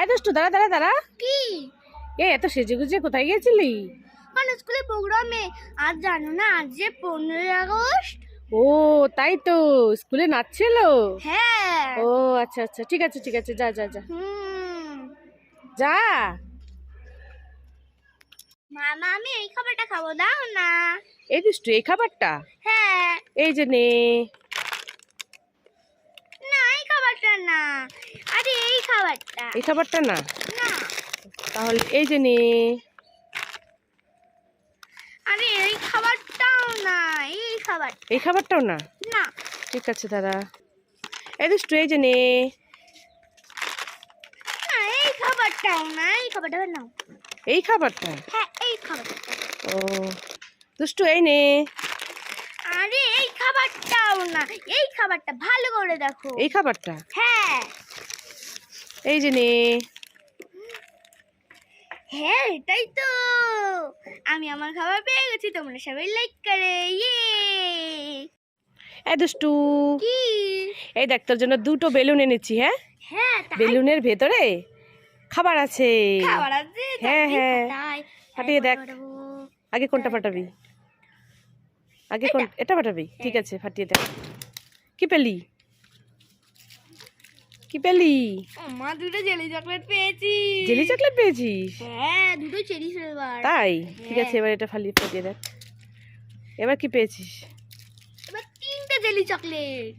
এ দুষ্টু দাঁড়া দাঁড়া দাঁড়া। কি? এ এত সেজে গুজে কোথায় গেছিলি? মানে স্কুলে প্রোগ্রামে? আজ জানো না আজ যে পনেরোই আগস্ট। ও তাই তো স্কুলে নাচছিল? হ্যাঁ। ও আচ্ছা আচ্ছা ঠিক আছে ঠিক আছে যা যা যা। হুম। যা। মামা আমি এই খাবারটা খাব দাও না। এই দুষ্টু এই খাবারটা? হ্যাঁ। এই যে না এই খাবারটা না আরে এই খাবারটা। এই খাবারটা না? না। তাহলে এই যে নে। আরে এই খাবারটাও না এই খাবার এই খাবারটাও না? না। ঠিক আছে দাদা। এই দুষ্টু এই যে নে এই খাবারটাও না এই খাবারটা নাও। এই খাবারটা? হ্যাঁ এই খাবারটা। ও দুষ্টু এই নে। খাবারটাও না এই খাবারটা ভালো করে দেখো। এই খাবারটা? হ্যাঁ। এই যে নে। হ্যাঁ এটাই তো। আমি আমার খাবার পেয়ে গেছি তোমরা সবাই লাইক করে ইয়ে এই দুষ্টু। কি? এই দেখ তোর জন্য দুটো বেলুন এনেছি হ্যাঁ? হ্যাঁ বেলুনের ভেতরে খাবার আছে। খাবার আছে হ্যাঁ, হ্যাঁ। ফাটিয়ে দেখ। আগে কোনটা ফাটাবি আগে কোন এটা ফাটাবি ঠিক আছে ফাটিয়ে দেখ কি পেলি? কি পেলি? মা দুটো জেলি চকলেট পেয়েছি। জেলি চকলেট পেয়েছিস? হ্যাঁ দুটো চেরি ফ্লেভার তাই? ঠিক আছে এবার এটা ফালি ফাটিয়ে দেখ। এবার কি পেয়েছিস? এবার তিনটে জেলি চকলেট।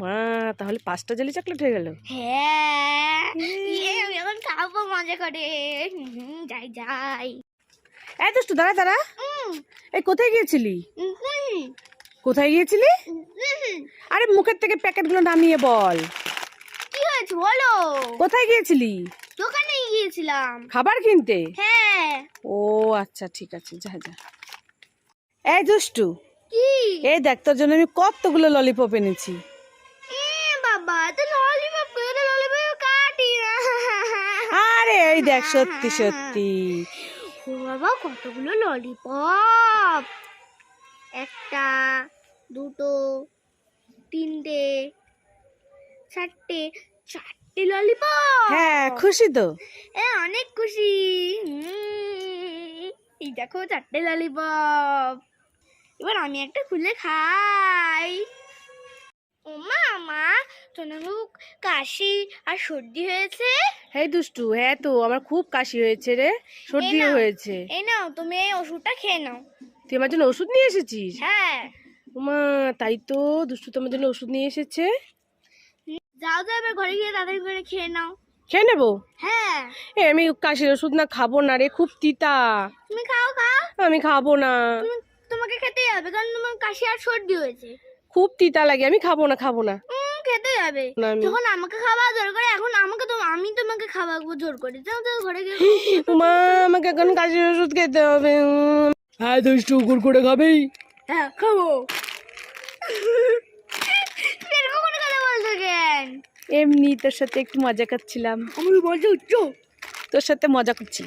মা তাহলে পাঁচটা জেলি চকলেট হয়ে গেল। হ্যাঁ। ইয়ে, আমি এখন খাব মজা করে। যাই যাই। এই দুষ্টু দাঁড়া দাঁড়া। এই কোথায় গিয়েছিলি? কোথায় গিয়েছিলি? আরে মুখের থেকে প্যাকেটগুলো নামিয়ে বল। কি হয়েছে বলো? কোথায় গিয়েছিলি? দোকানে গিয়েছিলাম। খাবার কিনতে? হ্যাঁ। ও আচ্ছা ঠিক আছে যা যা। এই দুষ্টু কি? এই দেখ তোর জন্য আমি কতগুলো ললিপপ এনেছি। বাবা তো ললিপপ ললিপপ কাটি আরে এই দেখ সত্যি সত্যি। ও বাবা কতগুলো ললিপপ একটা দুটো তিনটে চারটে চারটে ললিপপ হ্যাঁ খুশি তো। এ অনেক খুশি। এই দেখো চারটে ললিপপ এবার আমি একটা খুলে খাই। ও মা মা তোমার কাশি আর সর্দি হয়েছে? এই দুষ্টু হ্যাঁ তো আমার খুব কাশি হয়েছে রে সর্দিও হয়েছে। এই নাও তুমি এই ওষুধটা খেয়ে নাও। তুই আমার জন্য ওষুধ নিয়ে এসেছিস? হ্যাঁ। মা তাই তো দুষ্টু তোমার জন্য ওষুধ নিয়ে এসেছে। যাও যাও এবার ঘরে গিয়ে তাড়াতাড়ি করে খেয়ে নাও। খেয়ে নেব? হ্যাঁ। এ আমি কাশির ওষুধ না খাব না রে খুব তিতা। তুমি খাও খাও। আমি খাব না। তোমাকে খেতেই হবে কারণ তোমার কাশি আর সর্দি হয়েছে। খুব তিতা লাগে আমি খাব না খাব না। খেতেই হবে। না আমি যখন আমাকে খাওয়া জোর করে এখন আমাকে তো আমি জোর করে যাও যাও ঘরে গিয়ে মা আমাকে এখন কাশির ওষুধ খেতে হবে। হ্যাঁ দুষ্টু কুরকুরে খাবেই হ্যাঁ খাব। এরকম করে কথা বলছো কেন? এমনি তোর সাথে একটু মজা করছিলাম। আমি মজা উঠছো? তোর সাথে মজা করছি